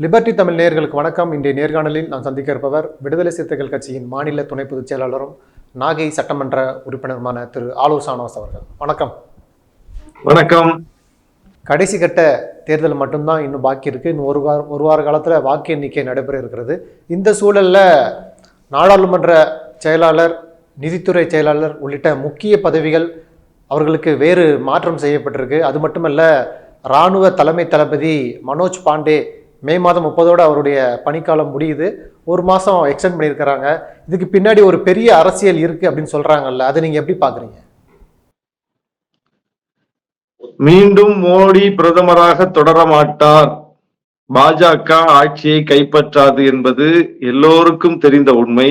Liberty Tamil நேயர்களுக்கு வணக்கம். இன்றைய நேர்காணலில் நான் சந்திக்க இருப்பவர் விடுதலை சிறுத்தைகள் கட்சியின் மாநில துணை பொதுச் செயலாளரும் நாகை சட்டமன்ற உறுப்பினருமான திரு. ஆலூர் சானவாஸ் அவர்கள். வணக்கம். வணக்கம். கடைசி கட்ட தேர்தல் மட்டும்தான் இன்னும் பாக்கி இருக்கு. இன்னும் ஒரு வார ஒரு வார காலத்தில் வாக்கு எண்ணிக்கை நடைபெற இருக்கிறது. இந்த சூழல்ல நாடாளுமன்ற செயலாளர் நிதித்துறை செயலாளர் உள்ளிட்ட முக்கிய பதவிகள் அவர்களுக்கு வேறு மாற்றம் செய்யப்பட்டிருக்கு. அது மட்டுமல்ல இராணுவ தலைமை தளபதி மனோஜ் பாண்டே மே மாதம் முப்பதோடு அவருடைய பணிக்காலம் முடியுது. ஒரு மாதம் எக்ஸ்டெண்ட் பண்ணியிருக்கிறாங்க. இதுக்கு பின்னாடி ஒரு பெரிய அரசியல் இருக்குது அப்படின்னு சொல்கிறாங்கல்ல அதை நீங்கள் எப்படி பார்க்குறீங்க மீண்டும் மோடி பிரதமராக தொடர மாட்டார். பாஜக ஆட்சியை கைப்பற்றாது என்பது எல்லோருக்கும் தெரிந்த உண்மை.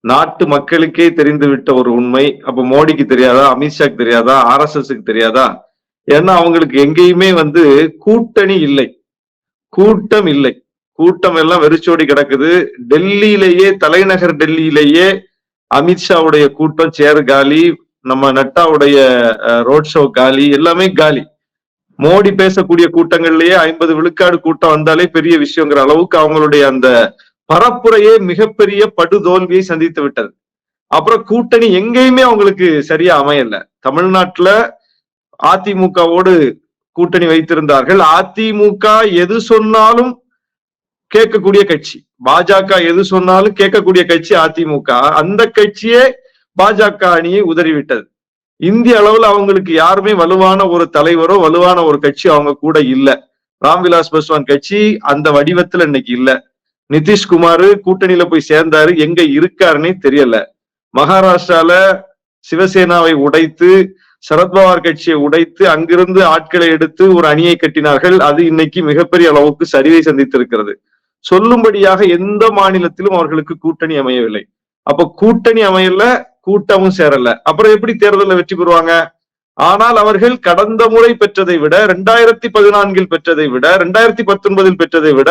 நாட்டு மக்களுக்கே தெரிந்துவிட்ட ஒரு உண்மை. அப்ப மோடிக்கு தெரியாதா? அமித்ஷாக்கு தெரியாதா? ஆர் எஸ் எஸ்க்கு தெரியாதா? ஏன்னா அவங்களுக்கு எங்கேயுமே வந்து கூட்டணி இல்லை. கூட்டம் இல்லை கூட்டம் எல்லாம் வெறிச்சோடி கிடக்குது. டெல்லியிலேயே தலைநகர் டெல்லியிலேயே அமித்ஷாவுடைய கூட்டம் சேர் காலி நம்ம நட்டாவுடைய ரோட் ஷோ காலி எல்லாமே காலி. மோடி பேசக்கூடிய கூட்டங்கள்லயே ஐம்பது விழுக்காடு கூட்டம் வந்தாலே பெரிய விஷயங்கிற அளவுக்கு அவங்களுடைய அந்த பரப்புரையே மிகப்பெரிய படுதோல்வியை சந்தித்து விட்டது. அப்புறம் கூட்டணி எங்கேயுமே அவங்களுக்கு சரியா அமையல. தமிழ்நாட்டுல அதிமுகவோடு கூட்டணி வைத்திருந்தார்கள். அதிமுக எது சொன்னாலும் கேட்கக்கூடிய கட்சி. பாஜக எது சொன்னாலும் கேட்கக்கூடிய கட்சி அதிமுக. அந்த கட்சியே பாஜக அணியை உதறிவிட்டது. இந்திய அளவுல அவங்களுக்கு யாருமே வலுவான ஒரு தலைவரோ வலுவான ஒரு கட்சி அவங்க கூட இல்ல. ராம்விலாஸ் பாஸ்வான் கட்சி அந்த வடிவத்துல இன்னைக்கு இல்ல. நிதிஷ்குமார் கூட்டணியில போய் சேர்ந்தாரு. எங்க இருக்காருன்னே தெரியல. மகாராஷ்டிரால சிவசேனாவை உடைத்து சரத்பவார் கட்சியை உடைத்து அங்கிருந்து ஆட்களை எடுத்து ஒரு அணியை கட்டினார்கள். அது இன்னைக்கு மிகப்பெரிய அளவுக்கு சரிவை சந்தித்திருக்கிறது. சொல்லும்படியாக எந்த மாநிலத்திலும் அவர்களுக்கு கூட்டணி அமையவில்லை. அப்ப கூட்டணி அமையல கூட்டமும் சேரல. அப்புறம் எப்படி தேர்தலில் வெற்றி பெறுவாங்க? ஆனால் அவர்கள் கடந்த முறை பெற்றதை விட ரெண்டாயிரத்தி பதினான்கில் பெற்றதை விட ரெண்டாயிரத்தி பத்தொன்பதில் பெற்றதை விட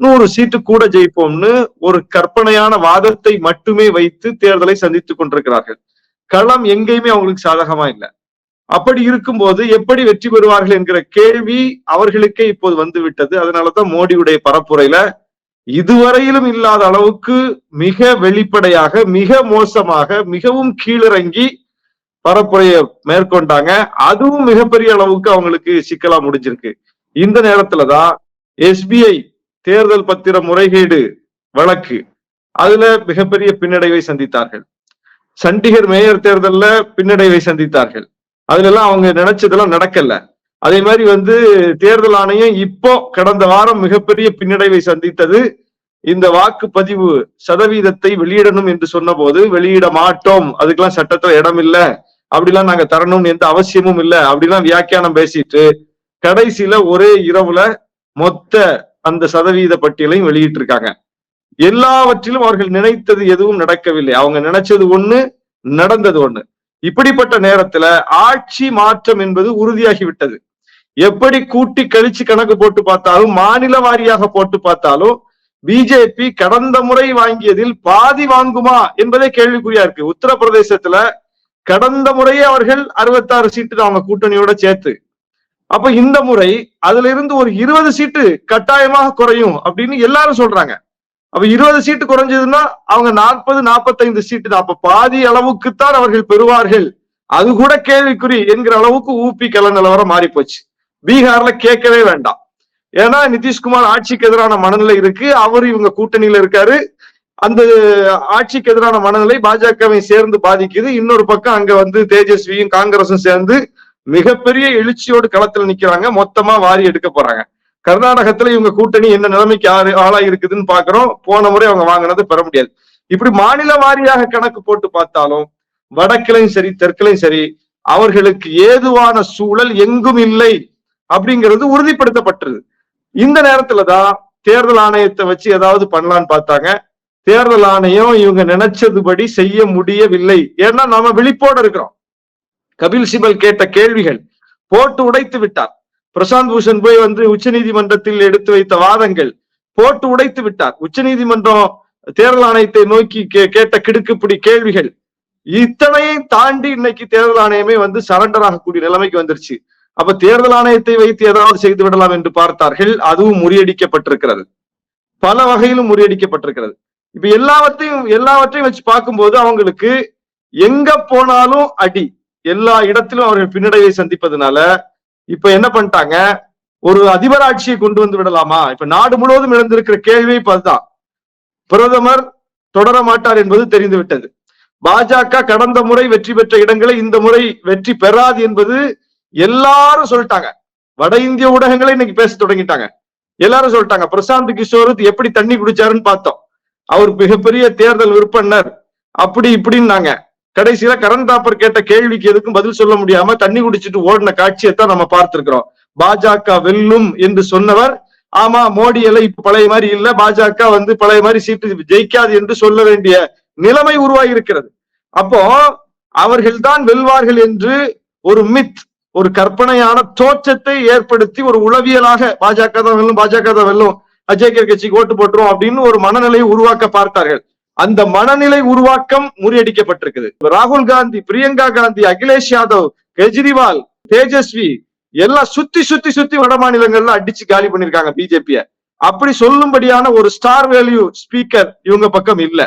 நூறு சீட்டு கூட ஜெயிப்போம்னு ஒரு கற்பனையான வாதத்தை மட்டுமே வைத்து தேர்தலை சந்தித்துக் கொண்டிருக்கிறார்கள். களம் எங்கேயுமே அவங்களுக்கு சாதகமா இல்லை. அப்படி இருக்கும்போது எப்படி வெற்றி பெறுவார்கள் என்கிற கேள்வி அவர்களுக்கே இப்போது வந்து விட்டது அதனாலதான் மோடியுடைய பரப்புரையில இதுவரையிலும் இல்லாத அளவுக்கு மிக வெளிப்படையாக மிக மோசமாக மிகவும் கீழிறங்கி பரப்புரையை மேற்கொண்டாங்க. அதுவும் மிகப்பெரிய அளவுக்கு அவங்களுக்கு சிக்கலா முடிஞ்சிருக்கு. இந்த நேரத்துலதான் எஸ்பிஐ தேர்தல் பத்திர முறைகேடு வழக்கு அதுல மிகப்பெரிய பின்னடைவை சந்தித்தார்கள். சண்டிகர் மேயர் தேர்தல்ல பின்னடைவை சந்தித்தார்கள். அதுல எல்லாம் அவங்க நினைச்சதெல்லாம் நடக்கல. அதே மாதிரி வந்து தேர்தல் ஆணையம் இப்போ கடந்த வாரம் மிகப்பெரிய பின்னடைவை சந்தித்தது. இந்த வாக்குப்பதிவு சதவீதத்தை வெளியிடணும் என்று சொன்ன போது வெளியிட மாட்டோம். அதுக்கெல்லாம் சட்டத்துல இடம் இல்ல. அப்படிலாம் நாங்க தரணும்னு எந்த அவசியமும் இல்ல. அப்படிலாம் வியாக்கியானம் பேசிட்டு கடைசியில ஒரே இரவுல மொத்த அந்த சதவீத பட்டியலையும் வெளியிட்டிருக்காங்க. எல்லாவற்றிலும் அவர்கள் நினைத்தது எதுவும் நடக்கவில்லை. அவங்க நினைச்சது ஒண்ணு நடந்தது ஒண்ணு. இப்படிப்பட்ட நேரத்துல ஆட்சி மாற்றம் என்பது உறுதியாகி விட்டது எப்படி கூட்டி கழிச்சு கணக்கு போட்டு பார்த்தாலும் மாநில வாரியாக போட்டு பார்த்தாலும் பிஜேபி கடந்த முறை வாங்கியதில் பாதி வாங்குமா என்பதே கேள்விக்குறியா இருக்கு. உத்தரப்பிரதேசத்துல கடந்த முறையே அவர்கள் அறுபத்தாறு சீட்டு அவங்க கூட்டணியோட சேர்த்து. அப்ப இந்த முறை அதுல இருந்து ஒரு இருபது சீட்டு கட்டாயமாக குறையும் அப்படின்னு எல்லாரும் சொல்றாங்க. அப்ப இருபது சீட்டு குறைஞ்சதுன்னா அவங்க நாற்பது நாற்பத்தைந்து சீட்டு தான். அப்ப பாதி அளவுக்குத்தான் அவர்கள் பெறுவார்கள். அது கூட கேள்விக்குறி என்கிற அளவுக்கு ஊபி கல நிலவரம் மாறி போச்சு பீகார்ல கேட்கவே வேண்டாம். ஏன்னா நிதிஷ்குமார் ஆட்சிக்கு எதிரான மனநிலை இருக்கு. அவர் இவங்க கூட்டணியில இருக்காரு. அந்த ஆட்சிக்கு எதிரான மனநிலை பாஜகவை சேர்ந்து பாதிக்குது. இன்னொரு பக்கம் அங்க வந்து தேஜஸ்வியும் காங்கிரஸும் சேர்ந்து மிகப்பெரிய எழுச்சியோடு களத்துல நிக்கிறாங்க. மொத்தமா வாரி எடுக்க போறாங்க. கர்நாடகத்துல இவங்க கூட்டணி என்ன நிலைமைக்கு ஆறு இருக்குதுன்னு பாக்குறோம். போன முறை அவங்க வாங்கினது பெற முடியாது. இப்படி மாநில வாரியாக கணக்கு போட்டு பார்த்தாலும் வடக்கிலையும் சரி தெற்குலையும் சரி அவர்களுக்கு ஏதுவான சூழல் எங்கும் இல்லை அப்படிங்கிறது உறுதிப்படுத்தப்பட்டது. இந்த நேரத்துலதான் தேர்தல் ஆணையத்தை வச்சு ஏதாவது பண்ணலான்னு பார்த்தாங்க. தேர்தல் ஆணையம் இவங்க நினைச்சதுபடி செய்ய முடியவில்லை. ஏன்னா நாம விழிப்போட இருக்கிறோம். கபில் சிபல் கேட்ட கேள்விகள் போட்டு உடைத்து விட்டார். பிரசாந்த் பூஷன் போய் வந்து உச்ச நீதிமன்றத்தில் எடுத்து வைத்த வாதங்கள் போட்டு உடைத்து விட்டார். உச்ச நீதிமன்றம் தேர்தல் ஆணையத்தை நோக்கி கேட்ட கிடுக்குப்பிடி கேள்விகள் இத்தனையும் தாண்டி இன்னைக்கு தேர்தல் ஆணையமே வந்து சரண்டர் ஆகக்கூடிய நிலைமைக்கு வந்துருச்சு. அப்ப தேர்தல் ஆணையத்தை வைத்து ஏதாவது செய்து விடலாம் என்று பார்த்தார்கள். அதுவும் முறியடிக்கப்பட்டிருக்கிறது. பல வகையிலும் முறியடிக்கப்பட்டிருக்கிறது. இப்ப எல்லாவற்றையும் எல்லாவற்றையும் வச்சு பார்க்கும்போது அவங்களுக்கு எங்க போனாலும் அடி. எல்லா இடத்திலும் அவர்கள் பின்னடைவை சந்திப்பதனால இப்ப என்ன பண்ணிட்டாங்க? ஒரு அதிபராட்சியை கொண்டு வந்து விடலாமா? இப்ப நாடு முழுவதும் இழந்திருக்கிற கேள்வி இப்ப அதுதான். பிரதமர் தொடர மாட்டார் என்பது தெரிந்து விட்டது. பாஜக கடந்த முறை வெற்றி பெற்ற இடங்களை இந்த முறை வெற்றி பெறாது என்பது எல்லாரும் சொல்லிட்டாங்க. வட இந்திய ஊடகங்களே இன்னைக்கு பேச தொடங்கிட்டாங்க. எல்லாரும் சொல்லிட்டாங்க பிரசாந்த் கிஷோர் எப்படி தண்ணி குடிச்சாருன்னு பார்த்தோம். அவர் மிகப்பெரிய தேர்தல் விற்பனர் அப்படி இப்படின்னாங்க. கடைசியில கரண் தாப்பர் கேட்ட கேள்விக்கு எதுக்கும் பதில் சொல்ல முடியாம தண்ணி குடிச்சிட்டு ஓடின காட்சியை தான் நம்ம பார்த்திருக்கிறோம். பாஜக வெல்லும் என்று சொன்னவர். ஆமா மோடி எல்லாம் இப்ப பழைய மாதிரி இல்ல. பாஜக வந்து பழைய மாதிரி சீட்டு ஜெயிக்காது என்று சொல்ல வேண்டிய நிலைமை உருவாகி இருக்கிறது அப்போ அவர்கள் தான் வெல்வார்கள் என்று ஒரு மித் ஒரு கற்பனையான தோற்றத்தை ஏற்படுத்தி ஒரு உளவியலாக பாஜக தான் வெல்லும் பாஜக தான் வெல்லும் அஜய் கட்சிக்கு ஓட்டு போட்டுரும் அப்படின்னு ஒரு மனநிலையை உருவாக்க பார்த்தார்கள். அந்த மனநிலை உருவாக்கம் முறியடிக்கப்பட்டிருக்குது. ராகுல் காந்தி பிரியங்கா காந்தி அகிலேஷ் யாதவ் கெஜ்ரிவால் தேஜஸ்வி எல்லாம் சுத்தி சுத்தி சுத்தி வட மாநிலங்கள்ல அடிச்சு காலி பண்ணிருக்காங்க பிஜேபிய. அப்படி சொல்லும்படியான ஒரு ஸ்டார் வேல்யூ ஸ்பீக்கர் இவங்க பக்கம் இல்ல.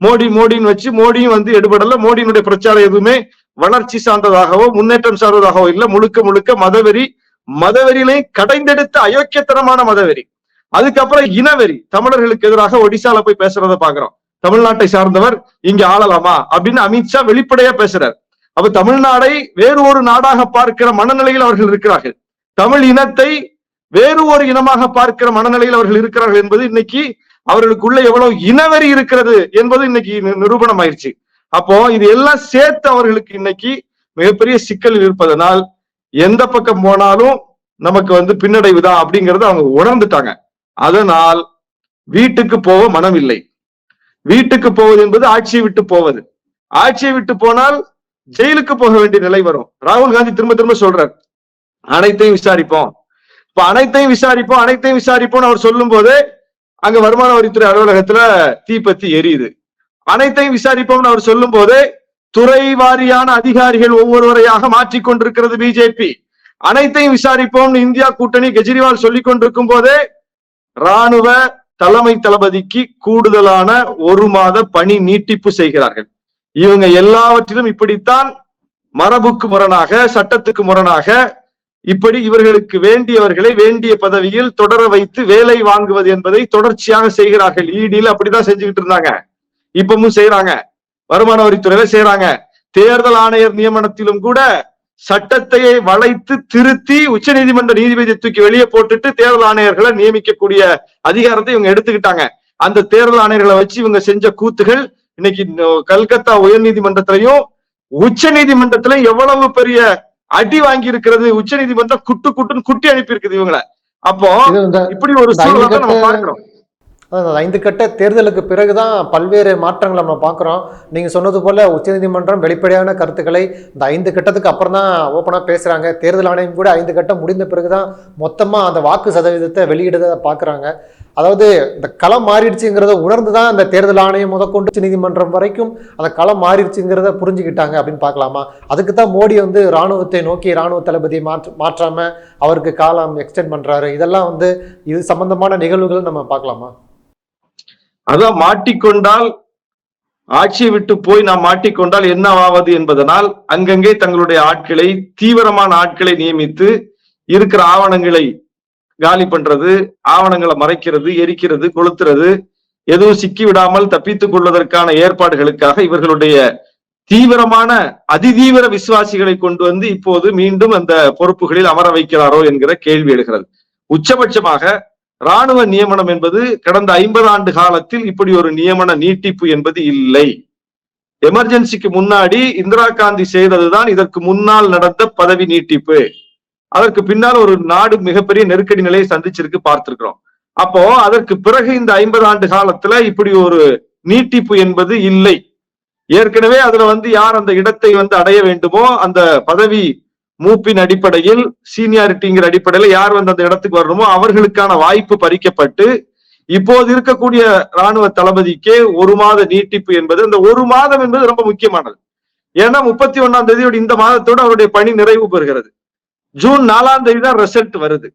மோடி மோடின்னு வச்சு மோடியும் வந்து எடுபடல. மோடியினுடைய பிரச்சாரம் எதுவுமே வளர்ச்சி சார்ந்ததாகவோ முன்னேற்றம் சார்ந்ததாகவோ இல்ல. முழுக்க முழுக்க மதவெறி மதவெறியிலையும் கடைந்தெடுத்த அயோக்கியத்தனமான மதவெறி. அதுக்கப்புறம் இனவெறி. தமிழர்களுக்கு எதிராக ஒடிசால போய் பேசுறத பாக்குறோம். தமிழ்நாட்டை சார்ந்தவர் இங்க ஆளலாமா? அப்படின்னு அமித்ஷா வெளிப்படையா பேசுறார். அப்ப தமிழ்நாடை வேறு ஒரு நாடாக பார்க்கிற மனநிலையில் அவர்கள் இருக்கிறார்கள். தமிழ் இனத்தை வேறு ஒரு இனமாக பார்க்கிற மனநிலையில் அவர்கள் இருக்கிறார்கள் என்பது இன்னைக்கு அவர்களுக்குள்ள எவ்வளவு இனவெறி இருக்கிறது என்பது இன்னைக்கு நிரூபணம் ஆயிடுச்சு அப்போ இது எல்லாம் சேர்த்து அவர்களுக்கு இன்னைக்கு மிகப்பெரிய சிக்கலில் இருப்பதனால் எந்த பக்கம் போனாலும் நமக்கு வந்து பின்னடைவுதான் அப்படிங்கறத அவங்க உணர்ந்துட்டாங்க. அதனால் வீட்டுக்கு போக மனம் இல்லை வீட்டுக்கு போவது என்பது ஆட்சியை விட்டு போவது. ஆட்சியை விட்டு போனால் ஜெயிலுக்கு போக வேண்டிய நிலை வரும். ராகுல் காந்தி திரும்ப திரும்ப சொல்றார் அனைத்தையும் விசாரிப்போம். இப்ப அனைத்தையும் விசாரிப்போம் அனைத்தையும் விசாரிப்போம்னு அவர் சொல்லும் போதே அங்க வருமான வரித்துறை அலுவலகத்துல தீப்பத்தி எரியுது. அனைத்தையும் விசாரிப்போம்னு அவர் சொல்லும் போதே துறை வாரியான அதிகாரிகள் ஒவ்வொருவரையாக மாற்றிக்கொண்டிருக்கிறது பிஜேபி அனைத்தையும் விசாரிப்போம்னு இந்தியா கூட்டணி கெஜ்ரிவால் சொல்லிக் கொண்டிருக்கும் போதே ராணுவ தலைமை தளபதிக்கு கூடுதலான ஒரு மாத பணி நீட்டிப்பு செய்கிறார்கள். இவங்க எல்லாவற்றிலும் இப்படித்தான் மரபுக்கு முரணாக சட்டத்துக்கு முரணாக இப்படி இவர்களுக்கு வேண்டியவர்களை வேண்டிய பதவியில் தொடர வைத்து வேலை வாங்குவது என்பதை தொடர்ச்சியாக செய்கிறார்கள். ஈடியில் அப்படிதான் செஞ்சுக்கிட்டு இருந்தாங்க. இப்பவும் செய்யறாங்க வருமான வரித்துறையில செய்யறாங்க தேர்தல் ஆணையர் நியமனத்திலும் கூட சட்டத்தையே வளைத்து திருத்தி உச்சநீதிமன்ற நீதிபதியை தூக்கி வெளியே போட்டுட்டு தேர்தல் ஆணையர்களை நியமிக்கக்கூடிய அதிகாரத்தை இவங்க எடுத்துக்கிட்டாங்க. அந்த தேர்தல் ஆணையர்களை வச்சு இவங்க செஞ்ச கூத்துகள் இன்னைக்கு கல்கத்தா உயர்நீதிமன்றத்திலையும் உச்ச நீதிமன்றத்திலும் எவ்வளவு பெரிய அடி வாங்கி இருக்கிறது உச்ச நீதிமன்றம் குட்டு குட்டுன்னு குட்டி அனுப்பி இருக்குது இவங்கள. அப்போ இப்படி ஒரு சூழலை நம்ம பார்க்கிறோம். ஐந்து கட்ட தேர்தலுக்கு பிறகு தான் பல்வேறு மாற்றங்களை நம்ம பார்க்குறோம். நீங்கள் சொன்னது போல் உச்சநீதிமன்றம் வெளிப்படையான கருத்துக்களை இந்த ஐந்து கட்டத்துக்கு அப்புறம் தான் ஓப்பனாக பேசுகிறாங்க தேர்தல் ஆணையம் கூட ஐந்து கட்டம் முடிந்த பிறகு தான் மொத்தமாக அந்த வாக்கு சதவீதத்தை வெளியிடுறதை பார்க்குறாங்க. அதாவது இந்த களம் மாறிடுச்சுங்கிறத உணர்ந்து தான் அந்த தேர்தல் ஆணையம் முதற்கொண்டு உச்சநீதிமன்றம் வரைக்கும் அந்த களம் மாறிடுச்சுங்கிறத புரிஞ்சுக்கிட்டாங்க அப்படின்னு பார்க்கலாமா? அதுக்கு தான் மோடி வந்து ராணுவத்தை நோக்கி ராணுவ தளபதியை மாற்ற மாற்றாமல் அவருக்கு காலம் எக்ஸ்டெண்ட் பண்ணுறாரு இதெல்லாம் வந்து இது சம்பந்தமான நிகழ்வுகள் நம்ம பார்க்கலாமா? அதான் மாட்டிக்கொண்டால் ஆட்சியை விட்டு போய் நாம் மாட்டிக்கொண்டால் என்ன ஆவது என்பதனால் அங்கங்கே தங்களுடைய ஆட்களை தீவிரமான ஆட்களை நியமித்து இருக்கிற ஆவணங்களை காலி பண்றது ஆவணங்களை மறைக்கிறது எரிக்கிறது கொளுத்துறது எதுவும் சிக்கி விடாமல் தப்பித்துக் கொள்வதற்கான ஏற்பாடுகளுக்காக இவர்களுடைய தீவிரமான அதிதீவிர விசுவாசிகளை கொண்டு வந்து இப்போது மீண்டும் அந்த பொறுப்புகளில் அமர வைக்கிறாரோ என்கிற கேள்வி எழுகிறது. உச்சபட்சமாக ராணுவ நியமனம் என்பது கடந்த ஐம்பது ஆண்டு காலத்தில் இப்படி ஒரு நியமன நீட்டிப்பு என்பது இல்லை. எமர்ஜென்சிக்கு முன்னாடி இந்திரா காந்தி செய்ததுதான் இதற்கு முன்னால் நடந்த பதவி நீட்டிப்பு. அதற்கு பின்னால் ஒரு நாடு மிகப்பெரிய நெருக்கடி நிலையை சந்திச்சிருக்கு பார்த்திருக்கிறோம். அப்போ அதற்கு பிறகு இந்த ஐம்பது ஆண்டு காலத்துல இப்படி ஒரு நீட்டிப்பு என்பது இல்லை. ஏற்கனவே அதுல வந்து யார் அந்த இடத்தை வந்து அடைய வேண்டுமோ அந்த பதவி மூப்பின் அடிப்படையில் சீனியாரிட்டிங்கிற அடிப்படையில யார் வந்து அந்த இடத்துக்கு வரணுமோ அவர்களுக்கான வாய்ப்பு பறிக்கப்பட்டு இப்போது இருக்கக்கூடிய ராணுவ தளபதிக்கே ஒரு மாத நீட்டிப்பு என்பது அந்த ஒரு மாதம் என்பது ரொம்ப முக்கியமானது. ஏன்னா முப்பத்தி ஒண்ணாம் தேதியோட இந்த மாதத்தோடு அவருடைய பணி நிறைவு பெறுகிறது. ஜூன் நாலாம் தேதி தான் ரிசல்ட் வருது.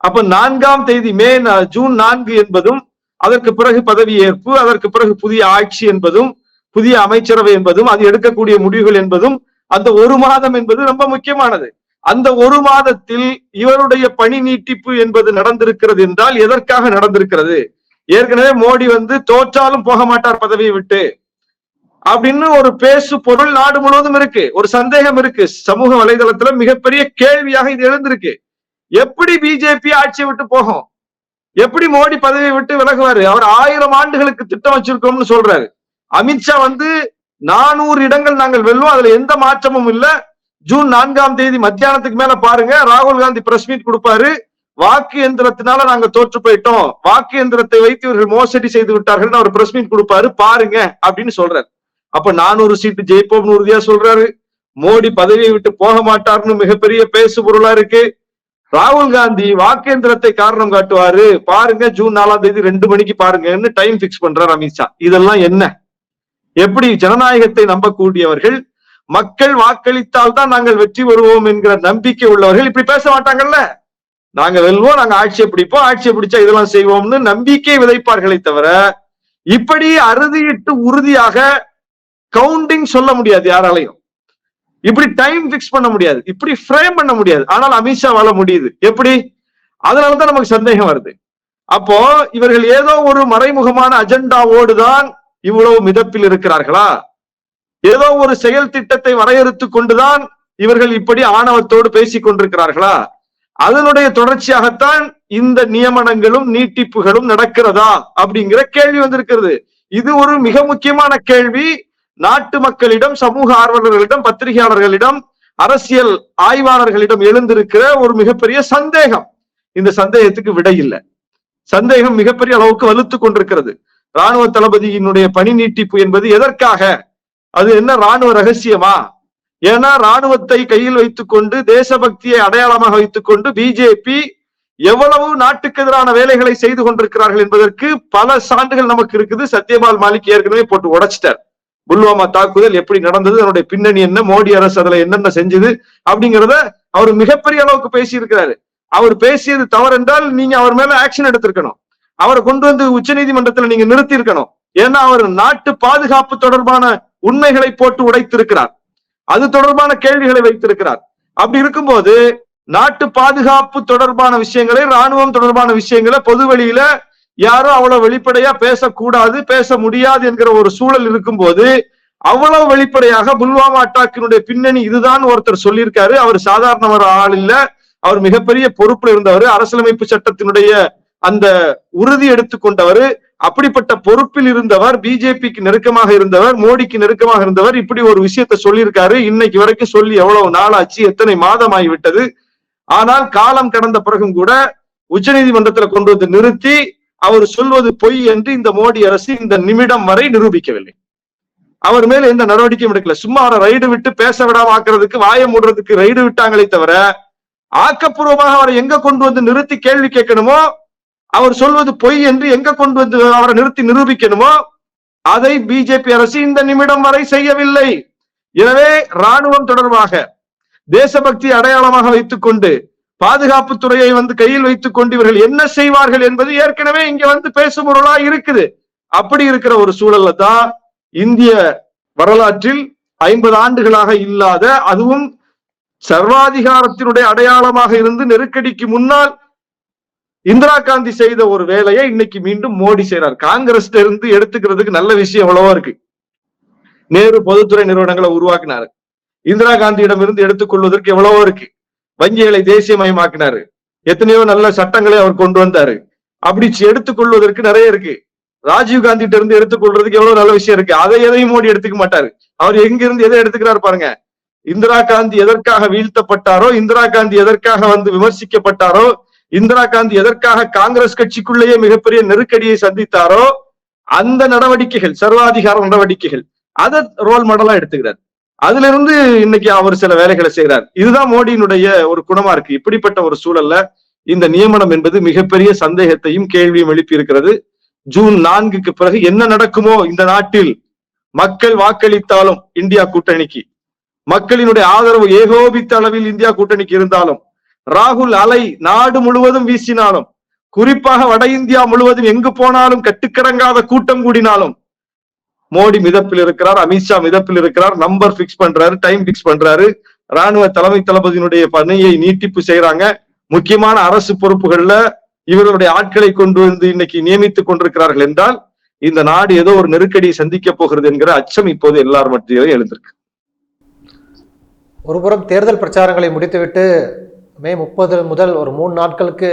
அப்ப நான்காம் தேதி மே ஜூன் நான்கு என்பதும் அதற்கு பிறகு பதவி ஏற்பு அதற்கு பிறகு புதிய ஆட்சி என்பதும் புதிய அமைச்சரவை என்பதும் அது எடுக்கக்கூடிய முடிவுகள் என்பதும் அந்த ஒரு மாதம் என்பது ரொம்ப முக்கியமானது. அந்த ஒரு மாதத்தில் இவருடைய பணி நீட்டிப்பு என்பது நடந்திருக்கிறது என்றால் எதற்காக நடந்திருக்கிறது? ஏற்கனவே மோடி வந்து தோற்றாலும் போக மாட்டார் பதவியை விட்டு. அப்படின்னு ஒரு பேசு பொருள் நாடு முழுவதும் இருக்கு. ஒரு சந்தேகம் இருக்கு. சமூக வலைதளத்துல மிகப்பெரிய கேள்வியாக இது எழுந்திருக்கு. எப்படி பிஜேபி ஆட்சியை விட்டு போகும்? எப்படி மோடி பதவியை விட்டு விலகுவாரு? அவர் ஆயிரம் ஆண்டுகளுக்கு திட்டம் வச்சிருக்கோம்னு சொல்றாரு. அமித்ஷா வந்து நானூறு இடங்கள் நாங்கள் வெல்லும் அதுல எந்த மாற்றமும் இல்ல. ஜூன் நான்காம் தேதி மத்தியானத்துக்கு மேல பாருங்க. ராகுல் காந்தி பிரஸ் மீட் கொடுப்பாரு. வாக்கு எந்திரத்தினால நாங்க தோற்று போயிட்டோம். வாக்கு எந்திரத்தை வைத்து இவர்கள் மோசடி செய்து விட்டார்கள் அவர் பிரஸ் மீட் கொடுப்பாரு. பாருங்க அப்படின்னு சொல்றாரு. அப்ப நானூறு சீட்டு ஜெயிப்போம்னு உறுதியா சொல்றாரு. மோடி பதவியை விட்டு போக மாட்டார்னு மிகப்பெரிய பேசு பொருளா இருக்கு. ராகுல் காந்தி வாக்கேந்திரத்தை காரணம் காட்டுவாரு. பாருங்க ஜூன் நாலாம் தேதி ரெண்டு மணிக்கு பாருங்கன்னு டைம் பிக்ஸ் பண்றாரு அமித்ஷா. இதெல்லாம் என்ன? எப்படி ஜனநாயகத்தை நம்பக்கூடியவர்கள் மக்கள் வாக்களித்தால் தான் நாங்கள் வெற்றி பெறுவோம் என்கிற நம்பிக்கை உள்ளவர்கள் இப்படி பேச மாட்டாங்கல்ல? நாங்க வெல்வோம் நாங்க ஆட்சியை பிடிப்போம் ஆட்சியை பிடிச்சா இதெல்லாம் செய்வோம்னு நம்பிக்கை விதைப்பார்களே தவிர இப்படி அறுதியிட்டு உறுதியாக கவுண்டிங் சொல்ல முடியாது யாராலையும். இப்படி டைம் பிக்ஸ் பண்ண முடியாது. இப்படி ஃப்ரேம் பண்ண முடியாது. ஆனால் அமித்ஷாவால முடியுது. எப்படி? அதனாலதான் நமக்கு சந்தேகம் வருது. அப்போ இவர்கள் ஏதோ ஒரு மறைமுகமான அஜெண்டாவோடு தான் இவ்வளவு மிதப்பில் இருக்கிறார்களா? ஏதோ ஒரு செயல் திட்டத்தை வரையறுத்து கொண்டுதான் இவர்கள் இப்படி ஆணவத்தோடு பேசிக் கொண்டிருக்கிறார்களா? அதனுடைய தொடர்ச்சியாகத்தான் இந்த நியமனங்களும் நீட்டிப்புகளும் நடக்கிறதா? அப்படிங்கிற கேள்வி வந்திருக்கிறது. இது ஒரு மிக முக்கியமான கேள்வி. நாட்டு மக்களிடம் சமூக ஆர்வலர்களிடம் பத்திரிகையாளர்களிடம் அரசியல் ஆய்வாளர்களிடம் எழுந்திருக்கிற ஒரு மிகப்பெரிய சந்தேகம். இந்த சந்தேகத்துக்கு விடையில்லை சந்தேகம் மிகப்பெரிய அளவுக்கு வலுத்து கொண்டிருக்கிறது. ராணுவ தளபதியினுடைய பணி நீட்டிப்பு என்பது எதற்காக? அது என்ன ராணுவ ரகசியமா? ஏன்னா ராணுவத்தை கையில் வைத்துக்கொண்டு தேசபக்தியை அடையாளமாக வைத்துக்கொண்டு பிஜேபி எவ்வளவு நாட்டுக்கு எதிரான வேலைகளை செய்து கொண்டிருக்கிறார்கள் என்பதற்கு பல சான்றுகள் நமக்கு இருக்குது. சத்யபால் மாலிக் ஏற்கனவே போட்டு உடைச்சிட்டார். புல்வாமா தாக்குதல் எப்படி நடந்தது அதனுடைய பின்னணி என்ன மோடி அரசு அதுல என்னென்ன செஞ்சது அப்படிங்கிறத அவர் மிகப்பெரிய அளவுக்கு பேசியிருக்கிறாரு. அவர் பேசியது தவறென்றால் நீங்க அவர் மேல ஆக்ஷன் எடுத்திருக்கணும். அவரை கொண்டு வந்து உச்சநீதிமன்றத்துல நீங்க நிறுத்தி இருக்கணும் ஏன்னா அவர் நாட்டு பாதுகாப்பு தொடர்பான உண்மைகளை போட்டு உடைத்திருக்கிறார். அது தொடர்பான கேள்விகளை வைத்திருக்கிறார். அப்படி இருக்கும்போது நாட்டு பாதுகாப்பு தொடர்பான விஷயங்களை ராணுவம் தொடர்பான விஷயங்களை பொது வெளியில யாரும் அவ்வளவு வெளிப்படையா பேசக்கூடாது பேச முடியாது என்கிற ஒரு சூழல் இருக்கும்போது அவ்வளவு வெளிப்படையாக புல்வாமா அட்டாக்கினுடைய பின்னணி இதுதான் ஒருத்தர் சொல்லியிருக்காரு. அவர் சாதாரண ஒரு ஆள் இல்ல. அவர் மிகப்பெரிய பொறுப்புல இருந்தவர். அரசியலமைப்பு சட்டத்தினுடைய அந்த உறுதி எடுத்துக்கொண்டவர் அப்படிப்பட்ட பொறுப்பில் இருந்தவர் பிஜேபிக்கு நெருக்கமாக இருந்தவர் மோடிக்கு நெருக்கமாக இருந்தவர் இப்படி ஒரு விஷயத்த சொல்லியிருக்காரு. இன்னைக்கு வரைக்கும் சொல்லி எவ்வளவு நாள் ஆச்சு எத்தனை மாதம் ஆகிவிட்டது ஆனால் காலம் கடந்த பிறகும் கூட உச்சநீதிமன்றத்துல கொண்டு வந்து நிறுத்தி அவர் சொல்வது பொய் என்று இந்த மோடி அரசு இந்த நிமிடம் வரை நிரூபிக்கவில்லை. அவர் மேல எந்த நடவடிக்கையும் எடுக்கல. சும்மா அவரை ரைடு விட்டு பேச விடாம ஆக்குறதுக்கு வாயை மூடுறதுக்கு ரைடு விட்டாங்களே தவிர ஆக்கப்பூர்வமாக அவரை எங்க கொண்டு வந்து நிறுத்தி கேள்வி கேட்கணுமோ அவர் சொல்வது பொய் என்று எங்க கொண்டு வந்து அவரை நிறுத்தி நிரூபிக்கணுமோ? அதை பிஜேபி அரசு இந்த நிமிடம் வரை செய்யவில்லை. எனவே ராணுவம் தொடர்பாக தேசபக்தி அடையாளமாக வைத்துக் கொண்டு பாதுகாப்பு துறையை வந்து கையில் வைத்துக் கொண்டு இவர்கள் என்ன செய்வார்கள் என்பது ஏற்கனவே இங்க வந்து பேசும் பொருளா இருக்குது. அப்படி இருக்கிற ஒரு சூழல்ல தான் இந்திய வரலாற்றில் ஐம்பது ஆண்டுகளாக இல்லாத அதுவும் சர்வாதிகாரத்தினுடைய அடையாளமாக இருந்து நெருக்கடிக்கு முன்னால் இந்திரா காந்தி செய்த ஒரு வேலையை இன்னைக்கு மீண்டும் மோடி செய்யறார் காங்கிரஸ்ல இருந்து எடுத்துக்கிறதுக்கு நல்ல விஷயம் எவ்வளவோ இருக்கு. நேரு பொதுத்துறை நிறுவனங்களை உருவாக்கினாரு. இந்திரா காந்தியிடம் இருந்து எடுத்துக்கொள்வதற்கு எவ்வளவோ இருக்கு. வங்கிகளை தேசியமயமாக்கினாரு. எத்தனையோ நல்ல சட்டங்களை அவர் கொண்டு வந்தாரு. அப்படி எடுத்துக்கொள்வதற்கு நிறைய இருக்கு. ராஜீவ் காந்திட்ட இருந்து எடுத்துக்கொள்றதுக்கு எவ்வளவு நல்ல விஷயம் இருக்கு. அதை எதையும் மோடி எடுத்துக்க மாட்டாரு. அவர் எங்க இருந்து எதை எடுத்துக்கிறாரு பாருங்க. இந்திரா காந்தி எதற்காக வீழ்த்தப்பட்டாரோ இந்திரா காந்தி எதற்காக வந்து விமர்சிக்கப்பட்டாரோ இந்திரா காந்தி எதற்காக காங்கிரஸ் கட்சிக்குள்ளேயே மிகப்பெரிய நெருக்கடியை சந்தித்தாரோ அந்த நடவடிக்கைகள் சர்வாதிகார நடவடிக்கைகள் அதை ரோல் மாடலா எடுத்துக்கிறார். அதுல இருந்து இன்னைக்கு அவர் சில வேலைகளை செய்கிறார் இதுதான் மோடியினுடைய ஒரு குணமா இருக்கு. இப்படிப்பட்ட ஒரு சூழல்ல இந்த நியமனம் என்பது மிகப்பெரிய சந்தேகத்தையும் கேள்வியும் எழுப்பி இருக்கிறது ஜூன் நான்குக்கு பிறகு என்ன நடக்குமோ இந்த நாட்டில் மக்கள் வாக்களித்தாலும் இந்தியா கூட்டணிக்கு. மக்களினுடைய ஆதரவு ஏகோபித்த அளவில் இந்தியா கூட்டணிக்கு இருந்தாலும் ராகுல் அலை நாடு முழுவதும் வீசினாலும் குறிப்பாக வட இந்தியா முழுவதும் எங்கு போனாலும் கட்டுக்கடங்காத கூட்டம் கூடினாலும் மோடி மிதப்பில் இருக்கிறார் அமித்ஷா மிதப்பில் இருக்கிறார் நம்பர் பிக்ஸ் பண்றாரு டைம் பிக்ஸ் பண்றாரு. ராணுவ தலைமை தளபதியினுடைய பணியை நீட்டிப்பு செய்யறாங்க முக்கியமான அரசு பொறுப்புகள்ல இவர்களுடைய ஆட்களை கொண்டு வந்து இன்னைக்கு நியமித்துக் கொண்டிருக்கிறார்கள் என்றால் இந்த நாடு ஏதோ ஒரு நெருக்கடியை சந்திக்க போகிறது என்கிற அச்சம் இப்போது எல்லார் மத்தியிலும் எழுந்திருக்கு. ஒருபுறம் தேர்தல் பிரச்சாரங்களை முடித்துவிட்டு மே முப்பது முதல் ஒரு மூணு நாட்களுக்கு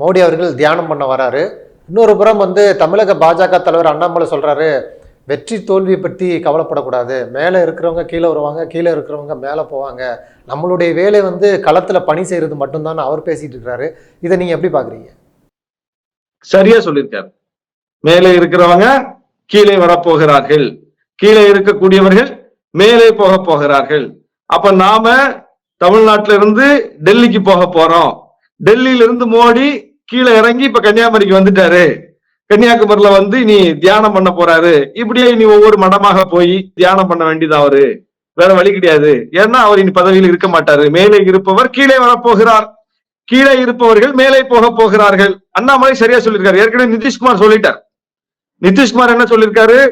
மோடி அவர்கள் தியானம் பண்ண வராரு. இன்னொரு புறம் வந்து தமிழக பாஜக தலைவர் அண்ணாமலை சொல்கிறாரு வெற்றி தோல்வி பற்றி கவலைப்படக்கூடாது. மேலே இருக்கிறவங்க கீழே வருவாங்க கீழே இருக்கிறவங்க மேலே போவாங்க. நம்மளுடைய வேலை வந்து களத்தில் பணி செய்கிறது மட்டும்தான் அவர் பேசிட்டு இருக்கிறாரு இதை நீங்கள் எப்படி பார்க்குறீங்க சரியா சொல்லியிருக்காரு. மேலே இருக்கிறவங்க கீழே வரப்போகிறார்கள். கீழே இருக்கக்கூடியவர்கள் மேலே போக போகிறார்கள். அப்ப நாம தமிழ்நாட்டில இருந்து டெல்லிக்கு போக போறோம். டெல்லியில இருந்து மோடி கீழே இறங்கி இப்ப கன்னியாகுமரிக்கு வந்துட்டாரு. கன்னியாகுமரியில வந்து இனி தியானம் பண்ண போறாரு. இப்படியே இனி ஒவ்வொரு மடமாக போய் தியானம் பண்ண வேண்டியது அவரு. வேற வழி கிடையாது. ஏன்னா அவர் இனி பதவியில் இருக்க மாட்டாரு. மேலே இருப்பவர் கீழே வரப்போகிறார். கீழே இருப்பவர்கள் மேலே போக போகிறார்கள். அண்ணாமலை சரியா சொல்லியிருக்காரு. ஏற்கனவே நிதிஷ்குமார் சொல்லிட்டார். நிதிஷ்குமார் என்ன சொல்லியிருக்காரு?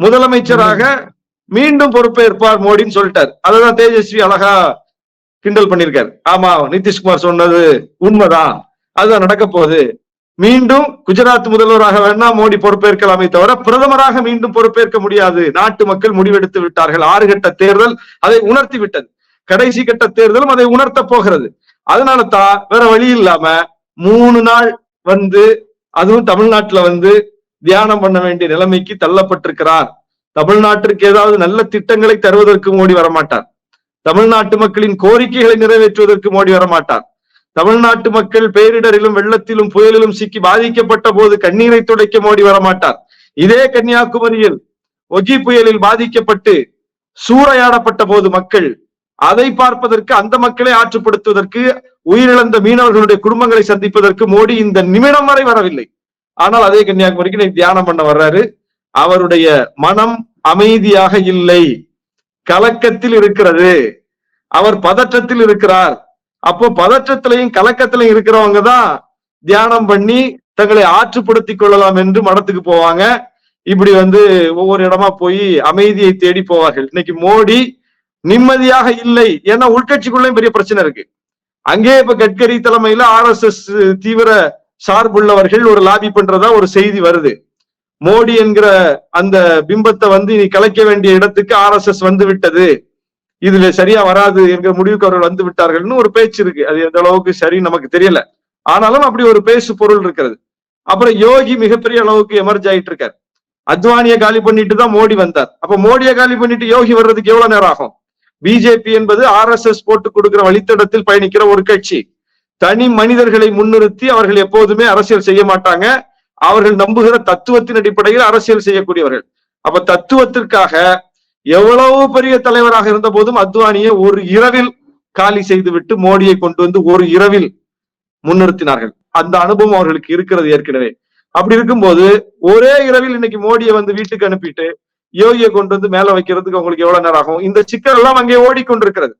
முதலமைச்சராக மீண்டும் பொறுப்பேற்பார் மோடின்னு சொல்லிட்டார். அதுதான் தேஜஸ்வி அழகா கிண்டல் பண்ணிருக்காரு. ஆமா நிதிஷ்குமார் சொன்னது உண்மைதான். அதுதான் நடக்க போகுது. மீண்டும் குஜராத் முதல்வராக வேணா மோடி பொறுப்பேற்கலாமே தவிர பிரதமராக மீண்டும் பொறுப்பேற்க முடியாது. நாட்டு மக்கள் முடிவெடுத்து விட்டார்கள். ஆறு கட்ட தேர்தல் அதை உணர்த்தி விட்டது. கடைசி கட்ட தேர்தலும் அதை உணர்த்த போகிறது. அதனால தான் வேற வழி இல்லாம மூணு நாள் வந்து அதுவும் தமிழ்நாட்டுல வந்து தியானம் பண்ண வேண்டிய நிலைமைக்கு தள்ளப்பட்டிருக்கிறார். தமிழ்நாட்டிற்கு ஏதாவது நல்ல திட்டங்களை தருவதற்கு மோடி வரமாட்டார். தமிழ்நாட்டு மக்களின் கோரிக்கைகளை நிறைவேற்றுவதற்கு மோடி வரமாட்டார். தமிழ்நாட்டு மக்கள் பேரிடரிலும் வெள்ளத்திலும் புயலிலும் சிக்கி பாதிக்கப்பட்ட போது கண்ணீரை துடைக்க மோடி வரமாட்டார். இதே கன்னியாகுமரியில் ஒகி புயலில் பாதிக்கப்பட்டு சூறையாடப்பட்ட போது மக்கள் அதை பார்ப்பதற்கு அந்த மக்களை ஆற்றுப்படுத்துவதற்கு உயிரிழந்த மீனவர்களுடைய குடும்பங்களை சந்திப்பதற்கு மோடி இந்த நிமிடம் வரை வரவில்லை. ஆனால் அதே கன்னியாகுமரிக்கு தியானம் பண்ண வர்றாரு. அவருடைய மனம் அமைதியாக இல்லை. கலக்கத்தில் இருக்கிறது. அவர் பதற்றத்தில் இருக்கிறார். அப்போ பதற்றத்திலையும் கலக்கத்திலையும் இருக்கிறவங்க தான் தியானம் பண்ணி தங்களை ஆற்றுப்படுத்திக் கொள்ளலாம் என்று மடத்துக்கு போவாங்க. இப்படி வந்து ஒவ்வொரு இடமா போய் அமைதியை தேடி போவார்கள். இன்னைக்கு மோடி நிம்மதியாக இல்லை. ஏன்னா உள்கட்சிக்குள்ளேயும் பெரிய பிரச்சனை இருக்கு. அங்கே இப்ப கட்கரி தலைமையில ஆர் எஸ் எஸ் தீவிர சார்புள்ளவர்கள் ஒரு லாபி பண்றதா ஒரு செய்தி வருது. மோடி என்கிற அந்த பிம்பத்தை வந்து இனி கலைக்க வேண்டிய இடத்துக்கு ஆர் எஸ் எஸ் வந்து விட்டது இதுல சரியா வராது என்கிற முடிவுக்கு அவர்கள் வந்து விட்டார்கள்னு ஒரு பேச்சு இருக்கு. அது எந்த அளவுக்கு சரி நமக்கு தெரியல. ஆனாலும் அப்படி ஒரு பேசு பொருள் இருக்கிறது. அப்புறம் யோகி மிகப்பெரிய அளவுக்கு எமர்ஜ் ஆயிட்டு இருக்காரு. அத்வானியை காலி பண்ணிட்டு தான் மோடி வந்தார். அப்ப மோடியை காலி பண்ணிட்டு யோகி வர்றதுக்கு எவ்வளவு நேரம் ஆகும்? பிஜேபி என்பது ஆர் எஸ் எஸ் போட்டு கொடுக்கிற வழித்தடத்தில் பயணிக்கிற ஒரு கட்சி. தனி மனிதர்களை முன்னிறுத்தி அவர்கள் எப்போதுமே அரசியல் செய்ய மாட்டாங்க. அவர்கள் நம்புகிற தத்துவத்தின் அடிப்படையில் அரசியல் செய்யக்கூடியவர்கள். அப்ப தத்துவத்திற்காக எவ்வளவு பெரிய தலைவராக இருந்த போதும் அத்வானியை ஒரு இரவில் காலி செய்துவிட்டு மோடியை கொண்டு வந்து ஒரு இரவில் முன்னிறுத்தினார்கள். அந்த அனுபவம் அவர்களுக்கு இருக்கிறது ஏற்கனவே. அப்படி இருக்கும்போது ஒரே இரவில் இன்னைக்கு மோடியை வந்து வீட்டுக்கு அனுப்பிட்டு யோகியை கொண்டு வந்து மேல வைக்கிறதுக்கு அவங்களுக்கு எவ்வளவு நேரம் ஆகும்? இந்த சிக்கல் எல்லாம் அங்கே ஓடிக்கொண்டிருக்கிறது.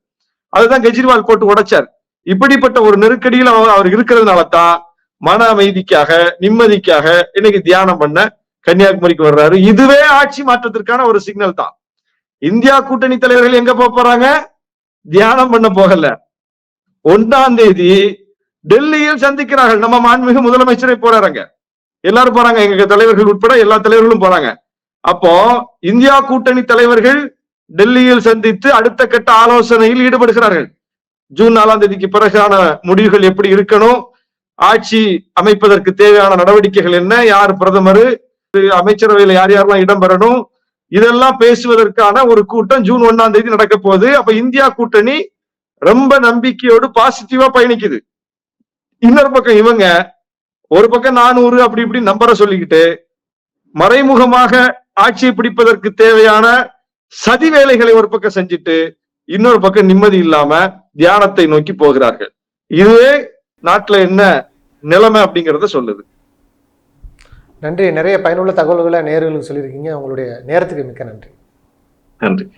அதுதான் கெஜ்ரிவால் போட்டு உடைச்சார். இப்படிப்பட்ட ஒரு நெருக்கடியில் அவர் அவர் இருக்கிறதுனால தான் மன அமைதிக்காக நிம்மதிக்காக இன்னைக்கு தியானம் பண்ண கன்னியாகுமரிக்கு வர்றாரு. இதுவே ஆட்சி மாற்றத்திற்கான ஒரு சிக்னல் தான். இந்தியா கூட்டணி தலைவர்கள் எங்க போறாங்க? தியானம் பண்ண போகல. ஒன்றாம் தேதி டெல்லியில் சந்திக்கிறார்கள். நம்ம மாண்புமிகு முதலமைச்சரை போறாங்க எல்லாரும் போறாங்க. எங்க தலைவர்கள் உட்பட எல்லா தலைவர்களும் போறாங்க. அப்போ இந்தியா கூட்டணி தலைவர்கள் டெல்லியில் சந்தித்து அடுத்த கட்ட ஆலோசனையில் ஈடுபடுகிறார்கள். ஜூன் நாலாம் தேதிக்கு பிறகான முடிவுகள் எப்படி இருக்கணும்? ஆட்சி அமைப்பதற்கு தேவையான நடவடிக்கைகள் என்ன? யார் பிரதமர்? அமைச்சரவையில யார் யாரெல்லாம் இடம் பெறணும்? இதெல்லாம் பேசுவதற்கான ஒரு கூட்டம் ஜூன் ஒன்னாம் தேதி நடக்க போகுது. அப்ப இந்தியா கூட்டணி ரொம்ப நம்பிக்கையோடு பாசிட்டிவா பயணிக்குது. இன்னொரு பக்கம் இவங்க ஒரு பக்கம் நானூறு அப்படி இப்படி நம்பரை சொல்லிக்கிட்டு மறைமுகமாக ஆட்சியை பிடிப்பதற்கு தேவையான சதி வேலைகளை ஒரு பக்கம் செஞ்சுட்டு இன்னொரு பக்கம் நிம்மதி இல்லாம தியானத்தை நோக்கி போகிறார்கள். இதுவே நாட்டுல என்ன நிலைமை அப்படிங்கறத சொல்லுது. நன்றி. நிறைய பயனுள்ள தகவல்களை நேர்களுக்கு சொல்லியிருக்கீங்க. உங்களுடைய நேரத்துக்கு மிக்க நன்றி. நன்றி.